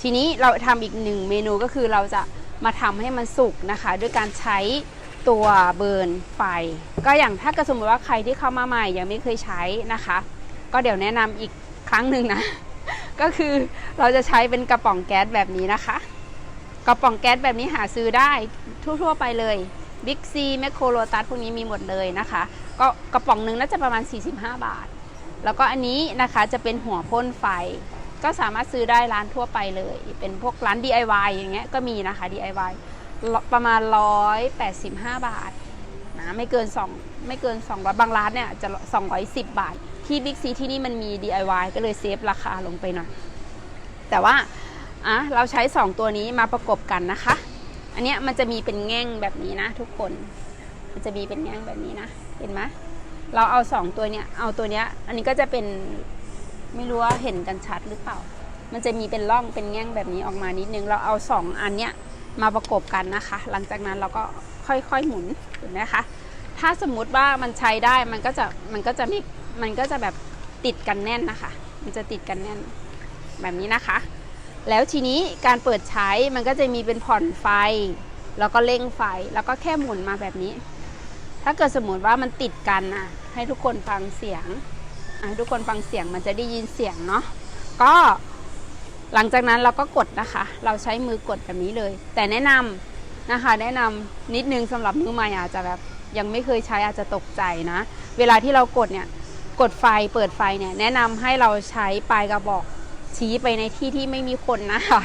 ทีนี้เราทำอีกหนึ่งเมนูก็คือเราจะมาทำให้มันสุกนะคะ ด้วยการใช้ตัวเบิร์นไฟ ก็อย่างถ้ากสมมติว่าใครที่เข้ามาใหม่ยังไม่เคยใช้นะคะ ก็เดี๋ยวแนะนำอีกครั้งหนึ่งนะ ก็คือเราจะใช้เป็นกระป๋องแก๊สแบบนี้นะคะ กระป๋องแก๊สแบบนี้หาซื้อได้ทั่วๆไปเลยบิ๊กซีแมคโครโลตัสพวกนี้มีหมดเลยนะคะ ก็กระป๋องหนึ่งน่าจะประมาณ 45 บาท แล้วก็อันนี้นะคะจะเป็นหัวพ่นไฟ ก็สามารถซื้อได้ร้านทั่วไปเลย เป็นพวกร้าน DIY อย่างเงี้ยก็มีนะคะ DIY ประมาณ 185 บาทนะไม่เกิน 2 ไม่เกิน 200 บางร้านเนี่ยจะ 210 บาท ที่บิ๊กซีที่นี่มันมี DIY ก็เลยเซฟราคาลงไปหน่อยแต่ว่าอะเราใช้ 2 ตัวนี้มาประกบกันนะคะ อันเนี้ยมันจะมีเป็นแง่งแบบนี้นะทุกคน มันจะมีเป็นแง่งแบบนี้นะ เห็นไหมเราเอา 2 ตัวเนี้ยเอาตัวเนี้ยอันนี้ก็จะเป็น ไม่รู้ว่าเห็นกันชัดหรือเปล่า มันจะมีเป็นร่องเป็นแง่งแบบนี้ออกมานิดนึง เราเอา 2 อันเนี้ยมาประกบกันนะคะ หลังจากนั้นเราก็ค่อยๆหมุนเห็นไหมคะ ถ้าสมมุติว่ามันใช้ได้มันก็จะมันก็จะไม่มันก็จะแบบติดกันแน่นนะคะ มันจะติดกันแน่นแบบนี้นะคะ แล้วทีนี้การเปิดใช้มันก็จะมีเป็นผ่อนไฟ แล้วก็เร่งไฟแล้วก็แค่หมุนมาแบบนี้ ถ้าเกิดสมมติว่ามันติดกันนะให้ทุกคนฟังเสียง ทุกคนฟังเสียงมันจะได้ยินเสียงเนาะก็หลังจากนั้นเราก็กดนะคะ เราใช้มือกดแบบนี้เลย แต่แนะนำนะคะ แนะนำนิดนึงสำหรับมือใหม่อาจจะแบบยังไม่เคยใช้อาจจะตกใจนะ เวลาที่เรากดเนี่ยกดไฟเปิดไฟเนี่ยแนะนำให้เราใช้ปลายกระบอกชี้ไปในที่ที่ไม่มีคนนะคะ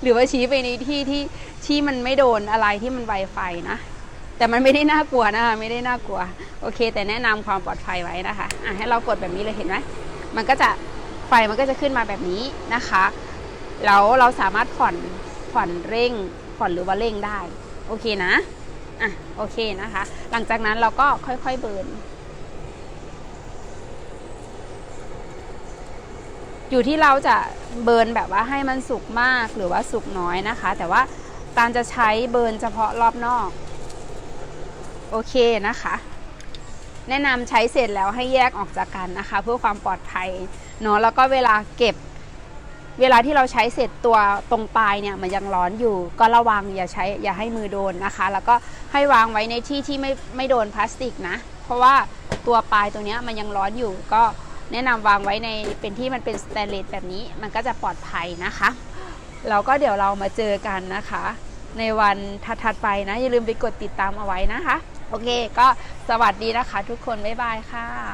หรือว่าชี้ไปในที่ที่ที่มันไม่โดนอะไรที่มันไวไฟนะ แต่มันไม่ได้น่ากลัวนะคะ ไม่ได้น่ากลัว โอเค แต่แนะนำความปลอดภัยไว้นะคะอะให้เรากดแบบนี้เลยเห็นไหมมันก็จะไฟมันก็จะขึ้นมาแบบนี้นะคะแล้วเราสามารถผ่อนผ่อนเร่งผ่อนหรือว่าเร่งได้ โอเคนะอะโอเคนะคะ หลังจากนั้นเราก็ค่อยๆเบิร์นอยู่ที่เราจะเบิร์นแบบว่าให้มันสุกมากหรือว่าสุกน้อยนะคะ แต่ว่าตาลจะใช้เบิร์นเฉพาะรอบนอก โอเคนะคะ แนะนำใช้เสร็จแล้วให้แยกออกจากกันนะคะ เพื่อความปลอดภัยเนาะแล้วก็เวลาเก็บ เวลาที่เราใช้เสร็จตัวตรงปลายเนี่ยมันยังร้อนอยู่ ก็ระวังอย่าใช้อย่าให้มือโดนนะคะ แล้วก็ให้วางไว้ในที่ที่ไม่ไม่โดนพลาสติกนะ เพราะว่าตัวปลายตัวเนี้ยมันยังร้อนอยู่ ก็แนะนำวางไว้ในเป็นที่มันเป็นสแตนเลสแบบนี้ มันก็จะปลอดภัยนะคะแล้วก็เดี๋ยวเรามาเจอกันนะคะ ในวันถัดๆไปนะ อย่าลืมไปกดติดตามเอาไว้นะคะ โอเค ก็สวัสดีนะคะ ทุกคน บ๊ายบายค่ะ